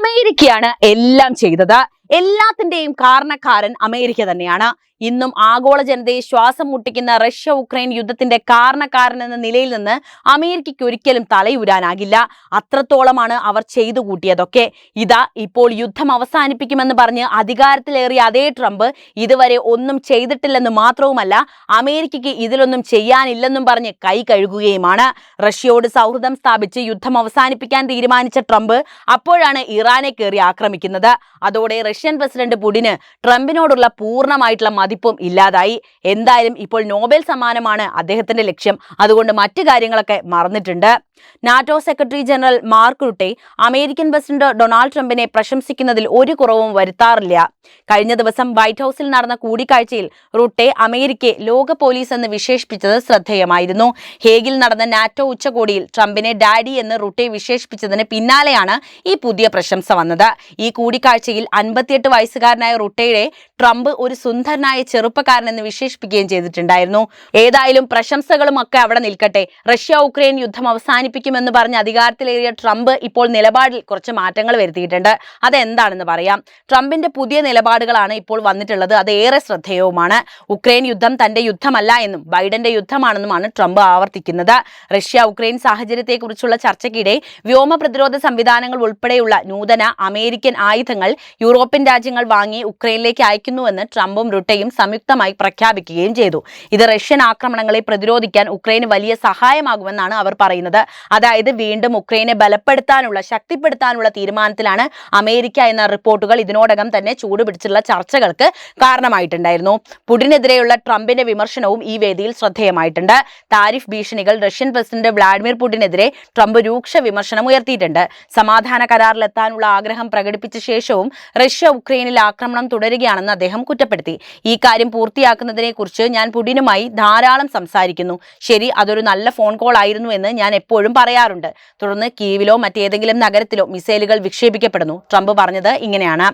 അമേരിക്കയാണ് എല്ലാം ചെയ്തത്. എല്ലാത്തിന്റെയും കാരണക്കാരൻ അമേരിക്ക തന്നെയാണ്. ഇന്നും ആഗോള ജനതയെ ശ്വാസം മുട്ടിക്കുന്ന റഷ്യ ഉക്രൈൻ യുദ്ധത്തിന്റെ കാരണക്കാരൻ എന്ന നിലയിൽ നിന്ന് അമേരിക്കയ്ക്ക് ഒരിക്കലും തലയൂരാനാകില്ല. അത്രത്തോളമാണ് അവർ ചെയ്തു കൂട്ടിയതൊക്കെ. ഇതാ ഇപ്പോൾ യുദ്ധം അവസാനിപ്പിക്കുമെന്ന് പറഞ്ഞ് അധികാരത്തിലേറിയ അതേ ട്രംപ് ഇതുവരെ ഒന്നും ചെയ്തിട്ടില്ലെന്ന് മാത്രവുമല്ല അമേരിക്കയ്ക്ക് ഇതിലൊന്നും ചെയ്യാനില്ലെന്നും പറഞ്ഞ് കൈ കഴുകുകയുമാണ്. റഷ്യയോട് സൗഹൃദം സ്ഥാപിച്ച് യുദ്ധം അവസാനിപ്പിക്കാൻ തീരുമാനിച്ച ട്രംപ് അപ്പോഴാണ് ഇറാനെ കയറി ആക്രമിക്കുന്നത്. അതോടെ റഷ്യൻ പ്രസിഡന്റ് പുടിന് ട്രംപിനോടുള്ള പൂർണമായിട്ടുള്ള മതിപ്പും ഇല്ലാതായി. എന്തായാലും ഇപ്പോൾ നോബൽ സമ്മാനമാണ് അദ്ദേഹത്തിന്റെ ലക്ഷ്യം. അതുകൊണ്ട് മറ്റു കാര്യങ്ങളൊക്കെ മറന്നിട്ടുണ്ട്. NATO secretary general Mark Rutte American president Donald ട്രംപിനെ പ്രശംസിക്കുന്നതിൽ ഒരു കുറവും വരുത്താറില്ല. കഴിഞ്ഞ ദിവസം വൈറ്റ് ഹൌസിൽ നടന്ന കൂടിക്കാഴ്ചയിൽ റുട്ടെ അമേരിക്കയെ ലോക പോലീസ് എന്ന് വിശേഷിപ്പിച്ചത് ശ്രദ്ധേയമായിരുന്നു. ഹേഗിൽ നടന്ന നാറ്റോ ഉച്ചകോടിയിൽ ട്രംപിനെ ഡാഡി എന്ന് റുട്ടെ വിശേഷിപ്പിച്ചതിന് പിന്നാലെയാണ് ഈ പുതിയ പ്രശംസ വന്നത്. ഈ കൂടിക്കാഴ്ചയിൽ അൻപത്തിയെട്ട് വയസ്സുകാരനായ റുട്ടയുടെ ട്രംപ് ഒരു സുന്ദരനായ ചെറുപ്പക്കാരൻ എന്ന് വിശേഷിപ്പിക്കുകയും ചെയ്തിട്ടുണ്ടായിരുന്നു. ഏതായാലും പ്രശംസകളും ഒക്കെ അവിടെ നിൽക്കട്ടെ. റഷ്യ ഉക്രൈൻ യുദ്ധം അവസാനിപ്പിക്കുമെന്ന് പറഞ്ഞ് അധികാരത്തിലേറിയ ട്രംപ് ഇപ്പോൾ നിലപാടിൽ കുറച്ച് മാറ്റങ്ങൾ വരുത്തിയിട്ടുണ്ട്. അതെന്താണെന്ന് പറയാം. ട്രംപിന്റെ പുതിയ നിലപാടുകളാണ് ഇപ്പോൾ വന്നിട്ടുള്ളത്. അത് ഏറെ ശ്രദ്ധേയവുമാണ്. ഉക്രൈൻ യുദ്ധം തന്റെ യുദ്ധമല്ല എന്നും ബൈഡന്റെ യുദ്ധമാണെന്നുമാണ് ട്രംപ് ആവർത്തിക്കുന്നത്. റഷ്യ ഉക്രൈൻ സാഹചര്യത്തെക്കുറിച്ചുള്ള ചർച്ചയ്ക്കിടെ വ്യോമ പ്രതിരോധ സംവിധാനങ്ങൾ ഉൾപ്പെടെയുള്ള നൂതന അമേരിക്കൻ ആയുധങ്ങൾ യൂറോപ്യൻ രാജ്യങ്ങൾ വാങ്ങി ഉക്രൈനിലേക്ക് അയക്കുന്നുവെന്ന് ട്രംപും റുട്ടയും സംയുക്തമായി പ്രഖ്യാപിക്കുകയും ചെയ്തു. ഇത് റഷ്യൻ ആക്രമണങ്ങളെ പ്രതിരോധിക്കാൻ ഉക്രൈന് വലിയ സഹായമാകുമെന്നാണ് അവർ പറയുന്നത്. അതായത് വീണ്ടും ഉക്രൈനെ ബലപ്പെടുത്താനുള്ള ശക്തിപ്പെടുത്താനുള്ള തീരുമാനത്തിലാണ് അമേരിക്ക എന്ന റിപ്പോർട്ടുകൾ ഇതിനോടകം തന്നെ ചൂടുപിടിച്ചുള്ള ചർച്ചകൾക്ക് കാരണമായിട്ടുണ്ടായിരുന്നു. പുടിനെതിരെയുള്ള ട്രംപിന്റെ വിമർശനവും ഈ വേദിയിൽ ശ്രദ്ധേയമായിട്ടുണ്ട്. താരിഫ് ഭീഷണികൾ റഷ്യൻ പ്രസിഡന്റ് വ്ളാഡിമിർ പുടിനെതിരെ ട്രംപ് രൂക്ഷ വിമർശനം ഉയർത്തിയിട്ടുണ്ട്. സമാധാന കരാറിലെത്താനുള്ള ആഗ്രഹം പ്രകടിപ്പിച്ച ശേഷവും റഷ്യ ഉക്രൈനിൽ ആക്രമണം തുടരുകയാണെന്ന് അദ്ദേഹം കുറ്റപ്പെടുത്തി. ഈ കാര്യം പൂർത്തിയാക്കുന്നതിനെ കുറിച്ച് ഞാൻ പുടിനുമായി ധാരാളം സംസാരിക്കുന്നു. ശരി അതൊരു നല്ല ഫോൺ കോൾ ആയിരുന്നു എന്ന് ഞാൻ എപ്പോഴും പറയാറുണ്ട്. തുടർന്ന് കീവിലോ മറ്റേതെങ്കിലും നഗരത്തിലോ മിസൈലുകൾ വിക്ഷേപിക്കപ്പെടുന്നു. ട്രംപ് പറഞ്ഞത് ഇങ്ങനെയാണ്.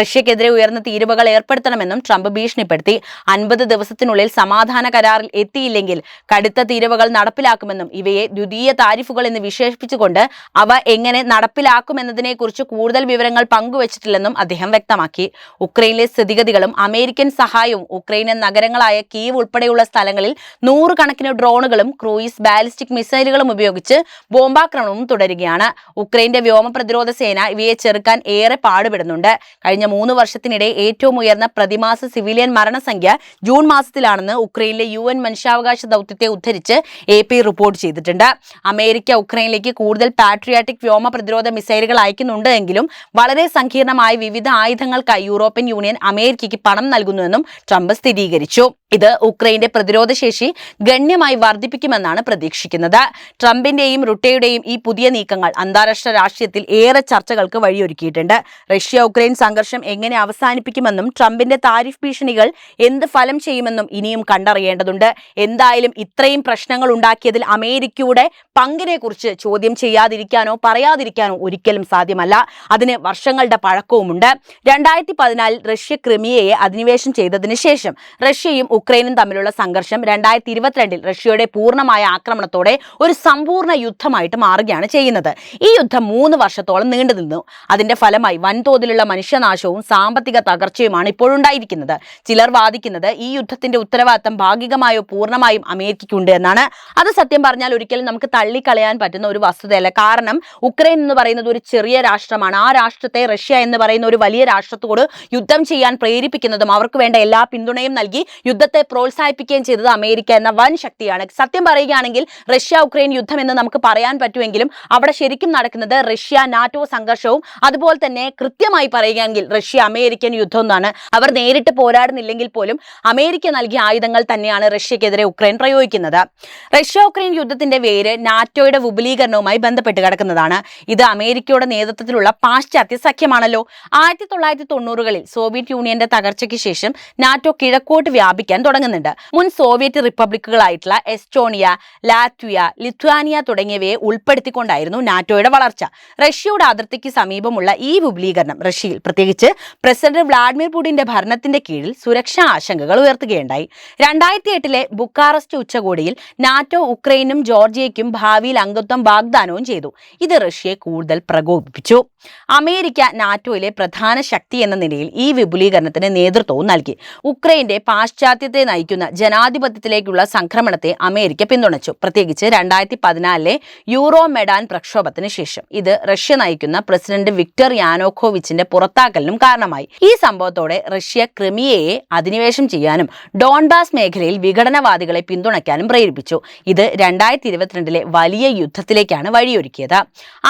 റഷ്യക്കെതിരെ ഉയർന്ന തീരുവകൾ ഏർപ്പെടുത്തണമെന്നും ട്രംപ് ഭീഷണിപ്പെടുത്തി. അൻപത് ദിവസത്തിനുള്ളിൽ സമാധാന കരാറിൽ എത്തിയില്ലെങ്കിൽ കടുത്ത തീരുവകൾ നടപ്പിലാക്കുമെന്നും ഇവയെ ദ്വിതീയ താരിഫുകൾ എന്ന് വിശേഷിപ്പിച്ചുകൊണ്ട് അവ എങ്ങനെ നടപ്പിലാക്കുമെന്നതിനെ കുറിച്ച് കൂടുതൽ വിവരങ്ങൾ പങ്കുവച്ചിട്ടില്ലെന്നും അദ്ദേഹം വ്യക്തമാക്കി. ഉക്രൈനിലെ സ്ഥിതിഗതികളും അമേരിക്കൻ സഹായവും ഉക്രൈനൻ നഗരങ്ങളായ കീവ് ഉൾപ്പെടെയുള്ള സ്ഥലങ്ങളിൽ നൂറുകണക്കിന് ഡ്രോണുകളും ക്രൂയിസ് ബാലിസ്റ്റിക് മിസൈലുകളും ഉപയോഗിച്ച് ബോംബാക്രമണവും തുടരുകയാണ്. ഉക്രൈന്റെ വ്യോമ പ്രതിരോധ സേന ഇവയെ ചെറുക്കാൻ ഏറെ പാടുപെടുന്നുണ്ട്. കഴിഞ്ഞ മൂന്ന് വർഷത്തിനിടെ ഏറ്റവും ഉയർന്ന പ്രതിമാസ സിവിലിയൻ മരണസംഖ്യ ജൂൺ മാസത്തിലാണെന്ന് ഉക്രൈനിലെ യു എൻ മനുഷ്യാവകാശ ദൗത്യത്തെ ഉദ്ധരിച്ച് എ പി റിപ്പോർട്ട് ചെയ്തിട്ടുണ്ട്. അമേരിക്ക ഉക്രൈനിലേക്ക് കൂടുതൽ പാട്രിയാറ്റിക് വ്യോമ പ്രതിരോധ മിസൈലുകൾ അയക്കുന്നുണ്ട് എങ്കിലും വളരെ സങ്കീർണമായ വിവിധ ആയുധങ്ങൾക്കായി യൂറോപ്യൻ യൂണിയൻ അമേരിക്കയ്ക്ക് പണം നൽകുന്നുവെന്നും ട്രംപ് സ്ഥിരീകരിച്ചു. ഇത് ഉക്രൈന്റെ പ്രതിരോധ ശേഷി ഗണ്യമായി വർദ്ധിപ്പിക്കുമെന്നാണ് പ്രതീക്ഷിക്കുന്നത്. ട്രംപിന്റെയും റുട്ടയുടെയും ഈ പുതിയ നീക്കങ്ങൾ അന്താരാഷ്ട്ര രാഷ്ട്രീയത്തിൽ ഏറെ ചർച്ചകൾക്ക് വഴിയൊരുക്കിയിട്ടുണ്ട്. റഷ്യ ഉക്രൈൻ സംഘർഷം എങ്ങനെ അവസാനിപ്പിക്കുമെന്നും ട്രംപിന്റെ താരിഫ് ഭീഷണികൾ എന്ത് ഫലം ചെയ്യുമെന്നും ഇനിയും കണ്ടറിയേണ്ടതുണ്ട്. എന്തായാലും ഇത്രയും പ്രശ്നങ്ങൾ ഉണ്ടാക്കിയതിൽ അമേരിക്കയുടെ പങ്കിനെ കുറിച്ച് ചോദ്യം ചെയ്യാതിരിക്കാനോ പറയാതിരിക്കാനോ ഒരിക്കലും സാധ്യമല്ല. അതിന് വർഷങ്ങളുടെ പഴക്കവുമുണ്ട്. രണ്ടായിരത്തി പതിനാലിൽ റഷ്യ ക്രിമിയയെ അധിനിവേശം ചെയ്തതിന് ശേഷം റഷ്യയും ഉക്രൈനും തമ്മിലുള്ള സംഘർഷം രണ്ടായിരത്തി ഇരുപത്തിരണ്ടിൽ റഷ്യയുടെ പൂർണമായ ആക്രമണത്തോടെ ഒരു സമ്പൂർണ യുദ്ധമായിട്ട് മാറുകയാണ് ചെയ്യുന്നത്. ഈ യുദ്ധം മൂന്ന് വർഷത്തോളം നീണ്ടു നിന്നു. അതിന്റെ ഫലമായി വൻതോതിലുള്ള മനുഷ്യനാശവും സാമ്പത്തിക തകർച്ചയുമാണ് ഇപ്പോഴുണ്ടായിരിക്കുന്നത്. ചിലർ വാദിക്കുന്നത് ഈ യുദ്ധത്തിന്റെ ഉത്തരവാദിത്തം ഭാഗികമായോ പൂർണമായും അമേരിക്കയ്ക്കുണ്ട് എന്നാണ്. അത് സത്യം പറഞ്ഞാൽ ഒരിക്കലും നമുക്ക് തള്ളിക്കളയാൻ പറ്റുന്ന ഒരു വസ്തുതയല്ല. കാരണം ഉക്രൈൻ എന്ന് പറയുന്നത് ഒരു ചെറിയ രാഷ്ട്രമാണ്. ആ രാഷ്ട്രത്തെ റഷ്യ എന്ന് പറയുന്ന ഒരു വലിയ രാഷ്ട്രത്തോട് യുദ്ധം ചെയ്യാൻ പ്രേരിപ്പിക്കുന്നതും അവർക്ക് വേണ്ട എല്ലാ പിന്തുണയും നൽകി യുദ്ധത്തെ പ്രോത്സാഹിപ്പിക്കുകയും ചെയ്തത് അമേരിക്ക എന്ന വൻ ശക്തിയാണ്. സത്യം പറയുകയാണെങ്കിൽ റഷ്യ ഉക്രൈൻ യുദ്ധം എന്ന് നമുക്ക് പറയാൻ പറ്റുമെങ്കിലും അവിടെ ശരിക്കും നടക്കുന്നത് റഷ്യ നാറ്റോ സംഘർഷവും അതുപോലെ തന്നെ കൃത്യമായി പറയുകയാണെങ്കിൽ റഷ്യ അമേരിക്കൻ യുദ്ധം എന്നാണ്. അവർ നേരിട്ട് പോരാടുന്നില്ലെങ്കിൽ പോലും അമേരിക്ക നൽകിയ ആയുധങ്ങൾ തന്നെയാണ് റഷ്യക്കെതിരെ ഉക്രൈൻ പ്രയോഗിക്കുന്നത്. റഷ്യ ഉക്രൈൻ യുദ്ധത്തിന്റെ വേര് നാറ്റോയുടെ വിപുലീകരണവുമായി ബന്ധപ്പെട്ട് കിടക്കുന്നതാണ്. ഇത് അമേരിക്കയുടെ നേതൃത്വത്തിലുള്ള പാശ്ചാത്യ സഖ്യമാണല്ലോ. ആയിരത്തി തൊള്ളായിരത്തി തൊണ്ണൂറുകളിൽ സോവിയറ്റ് യൂണിയന്റെ യൂണിയന്റെ തകർച്ചയ്ക്ക് ശേഷം നാറ്റോ കിഴക്കോട്ട് വ്യാപിക്കാൻ തുടങ്ങുന്നുണ്ട്. മുൻ സോവിയറ്റ് റിപ്പബ്ലിക്കുകളായിട്ടുള്ള എസ്റ്റോണിയ ലാത്വിയ ലിത്വാനിയ തുടങ്ങിയവയെ ഉൾപ്പെടുത്തിക്കൊണ്ടായിരുന്നു നാറ്റോയുടെ വളർച്ച. റഷ്യയുടെ അതിർത്തിക്ക് സമീപമുള്ള ഈ വിപുലീകരണം റഷ്യയിൽ പ്രത്യേകിച്ച് പ്രസിഡന്റ് വ്ളാഡിമിർ പുടിന്റെ ഭരണത്തിന്റെ കീഴിൽ സുരക്ഷാ ആശങ്കകൾ ഉയർത്തുകയുണ്ടായി. രണ്ടായിരത്തി എട്ടിലെ ബുക്കാറസ്റ്റ് ഉച്ചകോടിയിൽ നാറ്റോ ഉക്രൈനും ജോർജിയയ്ക്കും ഭാവിയിൽ അംഗത്വം വാഗ്ദാനവും ചെയ്തു. ഇത് റഷ്യയെ കൂടുതൽ പ്രകോപിപ്പിച്ചു. അമേരിക്ക നാറ്റോയിലെ പ്രധാന ശക്തി എന്ന നിലയിൽ ഈ വിപുലീകരണത്തിന് നേതൃത്വവും നൽകി. ഉക്രൈന്റെ പാശ്ചാത്യത്തെ നയിക്കുന്ന ജനാധിപത്യത്തിലേക്കുള്ള സംക്രമണത്തെ അമേരിക്ക പിന്തുണച്ചു. പ്രത്യേകിച്ച് രണ്ടായിരത്തി പതിനാലിലെ യൂറോ മെഡാൻ പ്രക്ഷോഭത്തിന് ശേഷം. ഇത് റഷ്യ നയിക്കുന്ന പ്രസിഡന്റ് വിക്ടർ യാനോക്കോവിച്ചിന്റെ പുറത്താക്കലിനും കാരണമായി. ഈ സംഭവത്തോടെ റഷ്യ ക്രിമിയയെ അധിനിവേശം ചെയ്യാനും ഡോൺബാസ് മേഖലയിൽ വിഘടനവാദികളെ പിന്തുണയ്ക്കാനും പ്രേരിപ്പിച്ചു. ഇത് രണ്ടായിരത്തി ഇരുപത്തിരണ്ടിലെ വലിയ യുദ്ധത്തിലേക്കാണ് വഴിയൊരുക്കിയത്.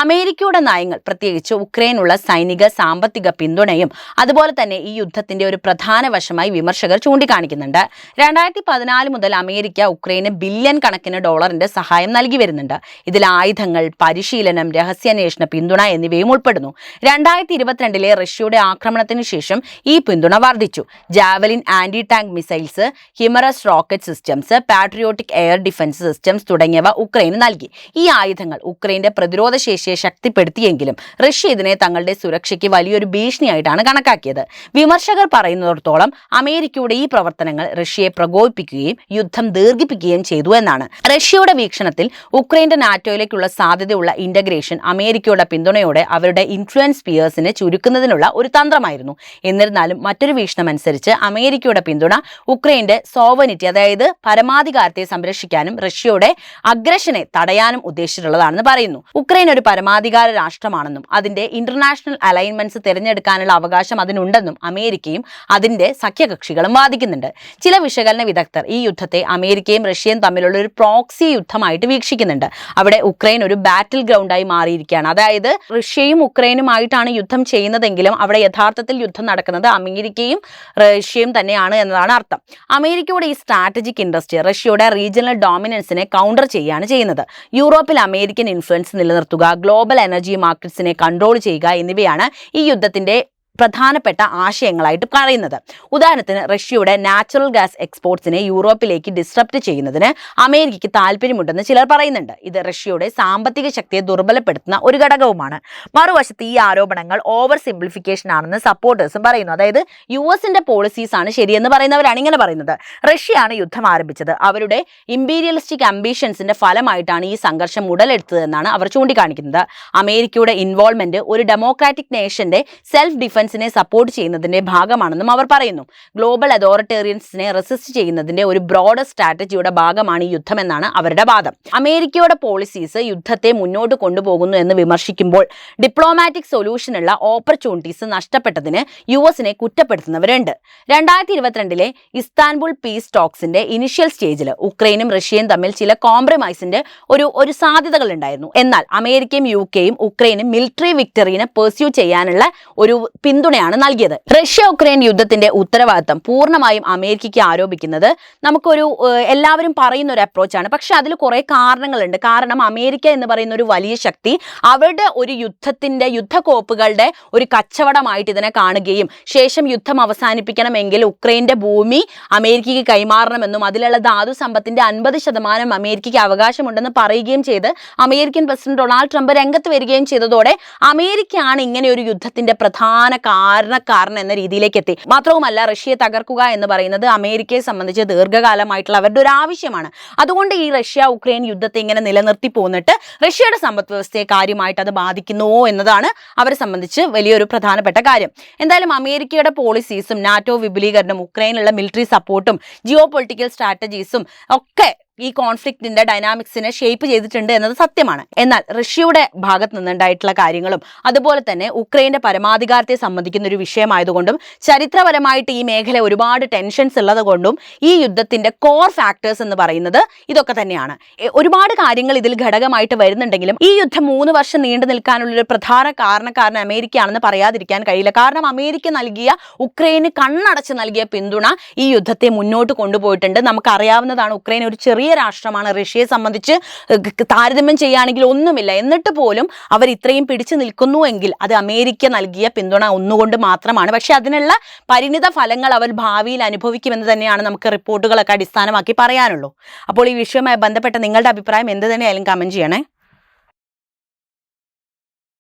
അമേരിക്കയുടെ നയങ്ങൾ പ്രത്യേകിച്ച് ഉക്രൈനുള്ള സൈനിക സാമ്പത്തിക പിന്തുണയും അതുപോലെ തന്നെ ഈ യുദ്ധത്തിന്റെ ഒരു പ്രധാന വശമായി വിമർശകർ ചൂണ്ടിക്കാണിക്കുന്നുണ്ട്. രണ്ടായിരത്തി പതിനാല് മുതൽ അമേരിക്ക ഉക്രൈന് ബില്യൺ കണക്കിന് ഡോളറിന്റെ സഹായം നൽകി വരുന്നുണ്ട്. ഇതിൽ ആയുധങ്ങൾ പരിശീലനം രഹസ്യാന്വേഷണ പിന്തുണ എന്നിവയും ഉൾപ്പെടുന്നു. രണ്ടായിരത്തി ഇരുപത്തിരണ്ടിലെ റഷ്യയുടെ ആക്രമണത്തിന് ശേഷം ഈ പിന്തുണ വർദ്ധിച്ചു. Javelin anti tank missiles HIMARS rocket systems patriotic air defence systems തുടങ്ങിയവ ഉക്രൈന് നൽകി. ഈ ആയുധങ്ങൾ ഉക്രൈന്റെ പ്രതിരോധ ശേഷിയെ ശക്തിപ്പെടുത്തിയെങ്കിലും റഷ്യ ഇതിനെ തങ്ങളുടെ സുരക്ഷയ്ക്ക് വലിയൊരു ഭീഷണിയായിട്ടാണ് കണക്കാക്കിയത്. വിമർശകർ പറയുന്നിടത്തോളം അമേരിക്കയുടെ ഈ പ്രവർത്തനങ്ങൾ റഷ്യയെ പ്രകോപിപ്പിക്കുകയും യുദ്ധം ദീർഘിപ്പിക്കുകയും ചെയ്തു എന്നാണ്. റഷ്യയുടെ വീക്ഷണത്തിൽ ഉക്രൈന്റെ നാറ്റോയിലേക്കുള്ള സാധ്യതയുള്ള ഇന്റഗ്രേഷൻ അമേരിക്കയുടെ പിന്തുണയോടെ അവരുടെ ഇൻഫ്ലുവൻസ് പിയേഴ്സിനെ ചുരുക്കുന്നതിനുള്ള ഒരു തന്ത്രമായിരുന്നു. എന്നിരുന്നാലും മറ്റൊരു വീക്ഷണം അനുസരിച്ച് അമേരിക്കയുടെ പിന്തുണ ഉക്രൈന്റെ സോവനിറ്റി അതായത് പരമാധികാരത്തെ സംരക്ഷിക്കാനും റഷ്യയുടെ അഗ്രഷനെ തടയാനും ഉദ്ദേശിച്ചിട്ടുള്ളതാണെന്ന് പറയുന്നു. ഉക്രൈൻ ഒരു പരമാധികാര രാഷ്ട്രമാണെന്നും അതിന്റെ ഇന്റർനാഷണൽ അലൈൻമെന്റ്സ് തിരഞ്ഞെടുക്കാനുള്ള അവകാശം അതിനുണ്ടെന്നും അമേരിക്കയും അതിന്റെ സഖ്യകക്ഷികളും വാദിക്കുന്നുണ്ട്. ചില വിശകലന വിദഗ്ധർ ഈ യുദ്ധത്തെ അമേരിക്കയും റഷ്യയും തമ്മിലുള്ള ഒരു പ്രോക്സി യുദ്ധമായിട്ട് വീക്ഷിക്കുന്നുണ്ട്. അവിടെ ഉക്രൈൻ ഒരു ബാറ്റിൽ ഗ്രൗണ്ടായി മാറിയിരിക്കുകയാണ്. അതായത് റഷ്യയും ഉക്രൈനുമായിട്ടാണ് യുദ്ധം ചെയ്യുന്നതെങ്കിലും അവിടെ യഥാർത്ഥത്തിൽ യുദ്ധം നടക്കുന്നത് അമേരിക്കയും റഷ്യയും തന്നെയാണ് എന്നതാണ് അർത്ഥം. അമേരിക്കയുടെ ഈ സ്ട്രാറ്റജിക് ഇൻട്രസ്റ്റ് റഷ്യയുടെ റീജിയണൽ ഡോമിനൻസിനെ കൗണ്ടർ ചെയ്യുകയാണ് ചെയ്യുന്നത്. യൂറോപ്പിൽ അമേരിക്കൻ ഇൻഫ്ലുവൻസ് നിലനിർത്തുക ഗ്ലോബൽ എനർജി മാർക്കറ്റ്സിനെ കൺട്രോൾ ചെയ്യുക എന്നിവയാണ് ഈ യുദ്ധത്തിന്റെ പ്രധാനപ്പെട്ട ആശയങ്ങളായിട്ട് പറയുന്നത്. ഉദാഹരണത്തിന് റഷ്യയുടെ നാച്ചുറൽ ഗ്യാസ് എക്സ്പോർട്സിനെ യൂറോപ്പിലേക്ക് ഡിസ്റപ്റ്റ് ചെയ്യുന്നതിന് അമേരിക്കയ്ക്ക് താല്പര്യമുണ്ടെന്ന് ചിലർ പറയുന്നുണ്ട്. ഇത് റഷ്യയുടെ സാമ്പത്തിക ശക്തിയെ ദുർബലപ്പെടുത്തുന്ന ഒരു ഘടകവുമാണ്. മറുവശത്ത് ഈ ആരോപണങ്ങൾ ഓവർ സിംപ്ലിഫിക്കേഷൻ ആണെന്ന് സപ്പോർട്ടേഴ്സും പറയുന്നു. അതായത് യു എസിന്റെ പോളിസീസ് ആണ് ശരിയെന്ന് പറയുന്നവരാണ് ഇങ്ങനെ പറയുന്നത്. റഷ്യയാണ് യുദ്ധം ആരംഭിച്ചത്. അവരുടെ ഇമ്പീരിയലിസ്റ്റിക് അംബീഷൻസിന്റെ ഫലമായിട്ടാണ് ഈ സംഘർഷം ഉടലെടുത്തതെന്നാണ് അവർ ചൂണ്ടിക്കാണിക്കുന്നത്. അമേരിക്കയുടെ ഇൻവോൾവ്മെന്റ് ഒരു ഡെമോക്രാറ്റിക് നേഷന്റെ സെൽഫ് ഡിഫൻസിനെ സപ്പോർട്ട് ചെയ്യുന്നതിന്റെ ഭാഗമാണെന്നും അവർ പറയുന്നു. ഗ്ലോബൽ അതോറിറ്റേറിയൻസിനെ റെസിസ്റ്റ് ചെയ്യുന്നതിന്റെ ഒരു ബ്രോഡർ സ്ട്രാറ്റജിയുടെ ഭാഗമാണ് ഈ യുദ്ധമെന്നാണ് അവരുടെ വാദം. അമേരിക്കയുടെ പോളിസീസ് യുദ്ധത്തെ മുന്നോട്ട് കൊണ്ടുപോകുന്നു എന്ന് വിമർശിക്കുമ്പോൾ ഡിപ്ലോമാറ്റിക് സൊല്യൂഷനുള്ള ഓപ്പർച്യൂണിറ്റീസ് നഷ്ടപ്പെട്ടതിന് യു എസിനെ കുറ്റപ്പെടുത്തുന്നവരുണ്ട്. രണ്ടായിരത്തി ഇരുപത്തിരണ്ടിലെ ഇസ്താൻബുൾ പീസ് ടോക്സിന്റെ ഇനിഷ്യൽ സ്റ്റേജിൽ ഉക്രൈനും റഷ്യയും തമ്മിൽ ചില കോംപ്രമൈസിന്റെ ഒരു ഒരു സാധ്യതകൾ ഉണ്ടായിരുന്നു. എന്നാൽ അമേരിക്കയും യു കെയും ഉക്രൈനും മിലിറ്ററി വിക്ടറിനെ പെർസ്യൂ ചെയ്യാനുള്ള ഒരു പിന്തുണയാണ് നൽകിയത്. റഷ്യ ഉക്രൈൻ യുദ്ധത്തിന്റെ ഉത്തരവാദിത്തം പൂർണമായും അമേരിക്കയ്ക്ക് ആരോപിക്കുന്നത് നമുക്കൊരു എല്ലാവരും പറയുന്ന ഒരു അപ്രോച്ചാണ് പക്ഷെ അതിൽ കുറെ കാരണങ്ങളുണ്ട്. കാരണം അമേരിക്ക എന്ന് പറയുന്ന ഒരു വലിയ ശക്തി അവരുടെ ഒരു യുദ്ധത്തിന്റെ യുദ്ധക്കോപ്പുകളുടെ ഒരു കച്ചവടമായിട്ട് ഇതിനെ കാണുകയും ശേഷം യുദ്ധം അവസാനിപ്പിക്കണമെങ്കിൽ ഉക്രൈന്റെ ഭൂമി അമേരിക്കയ്ക്ക് കൈമാറണമെന്നും അതിലുള്ള ധാതു സമ്പത്തിന്റെ അൻപത് ശതമാനം അമേരിക്കയ്ക്ക് അവകാശമുണ്ടെന്ന് പറയുകയും ചെയ്ത് അമേരിക്കൻ പ്രസിഡന്റ് ഡൊണാൾഡ് ട്രംപ് രംഗത്ത് വരികയും ചെയ്തതോടെ അമേരിക്കയാണ് ഇങ്ങനെ ഒരു യുദ്ധത്തിന്റെ പ്രധാന കാരണക്കാരൻ എന്ന രീതിയിലേക്ക് എത്തി മാത്രവുമല്ല റഷ്യയെ തകർക്കുക എന്ന് പറയുന്നത് അമേരിക്കയെ സംബന്ധിച്ച് ദീർഘകാലമായിട്ടുള്ള അവരുടെ ഒരു ആവശ്യമാണ്. അതുകൊണ്ട് ഈ റഷ്യ ഉക്രൈൻ യുദ്ധത്തെ ഇങ്ങനെ നിലനിർത്തി പോന്നിട്ട് റഷ്യയുടെ സമ്പദ് വ്യവസ്ഥയെ കാര്യമായിട്ട് അത് ബാധിക്കുന്നുവോ എന്നതാണ് അവരെ സംബന്ധിച്ച് വലിയൊരു പ്രധാനപ്പെട്ട കാര്യം. എന്തായാലും അമേരിക്കയുടെ പോളിസീസും നാറ്റോ വിപുലീകരണവും ഉക്രൈനുള്ള മിലിറ്ററി സപ്പോർട്ടും ജിയോ പൊളിറ്റിക്കൽ സ്ട്രാറ്റജീസും ഒക്കെ ഈ കോൺഫ്ലിക്റ്റിന്റെ ഡൈനാമിക്സിനെ ഷേപ്പ് ചെയ്തിട്ടുണ്ട് എന്നത് സത്യമാണ്. എന്നാൽ റഷ്യയുടെ ഭാഗത്ത് നിന്നുണ്ടായിട്ടുള്ള കാര്യങ്ങളും അതുപോലെ തന്നെ ഉക്രൈന്റെ പരമാധികാരത്തെ സംബന്ധിക്കുന്ന ഒരു വിഷയമായതുകൊണ്ടും ചരിത്രപരമായിട്ട് ഈ മേഖല ഒരുപാട് ടെൻഷൻസ് ഉള്ളത് കൊണ്ടും ഈ യുദ്ധത്തിന്റെ കോർ ഫാക്ടേഴ്സ് എന്ന് പറയുന്നത് ഇതൊക്കെ തന്നെയാണ്. ഒരുപാട് കാര്യങ്ങൾ ഇതിൽ ഘടകമായിട്ട് വരുന്നുണ്ടെങ്കിലും ഈ യുദ്ധം മൂന്ന് വർഷം നീണ്ടു നിൽക്കാനുള്ള ഒരു പ്രധാന കാരണക്കാരൻ അമേരിക്കയാണെന്ന് പറയാതിരിക്കാൻ കഴിയില്ല. കാരണം അമേരിക്ക നൽകിയ ഉക്രൈന് കണ്ണടച്ച് നൽകിയ പിന്തുണ ഈ യുദ്ധത്തെ മുന്നോട്ട് കൊണ്ടുപോയിട്ടുണ്ട്. നമുക്കറിയാവുന്നതാണ് ഉക്രൈൻ ഒരു ചെറിയ ചെറിയ രാഷ്ട്രമാണ്. റഷ്യയെ സംബന്ധിച്ച് താരതമ്യം ചെയ്യുകയാണെങ്കിൽ ഒന്നുമില്ല. എന്നിട്ട് പോലും അവർ ഇത്രയും പിടിച്ചു നിൽക്കുന്നു എങ്കിൽ അത് അമേരിക്ക നൽകിയ പിന്തുണ ഒന്നുകൊണ്ട് മാത്രമാണ്. പക്ഷെ അതിനുള്ള പരിണിത ഫലങ്ങൾ അവർ ഭാവിയിൽ അനുഭവിക്കുമെന്ന് തന്നെയാണ് നമുക്ക് റിപ്പോർട്ടുകളൊക്കെ അടിസ്ഥാനമാക്കി പറയാനുള്ളൂ. അപ്പോൾ ഈ വിഷയവുമായി ബന്ധപ്പെട്ട നിങ്ങളുടെ അഭിപ്രായം എന്ത് തന്നെയായാലും കമന്റ് ചെയ്യണേ.